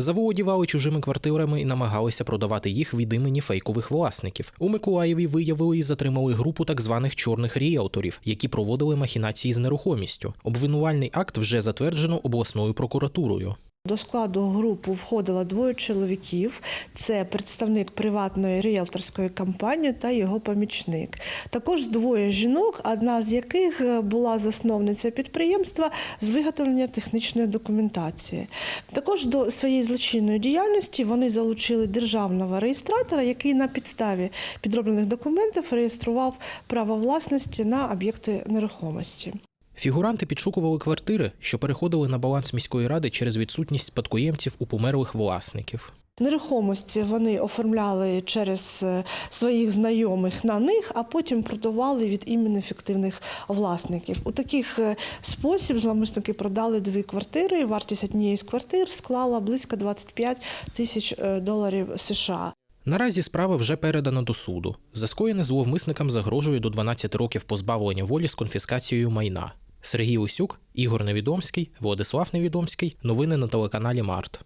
Заволодівали чужими квартирами і намагалися продавати їх від імені фейкових власників. У Миколаєві виявили і затримали групу так званих чорних ріелторів, які проводили махінації з нерухомістю. Обвинувальний акт вже затверджено обласною прокуратурою. До складу групи входило двоє чоловіків. Це представник приватної ріелторської компанії та його помічник. Також двоє жінок, одна з яких е, була засновниця підприємства з виготовлення технічної документації. Також до своєї злочинної діяльності вони залучили державного реєстратора, який на підставі підроблених документів реєстрував право власності на об'єкти нерухомості. Фігуранти підшукували квартири, що переходили на баланс міської ради через відсутність спадкоємців у померлих власників. Нерухомості вони оформляли через е, своїх знайомих на них, а потім продавали від імені фіктивних власників. У таких е, спосіб зловмисники продали дві квартири. Вартість однієї з квартир склала близько 25 тисяч е, доларів США. Наразі справа вже передана до суду. За скоєне зловмисникам загрожує до 12 років позбавлення волі з конфіскацією майна. Сергій Усюк, Ігор Невідомський, Владислав Невідомський. Новини на телеканалі Март.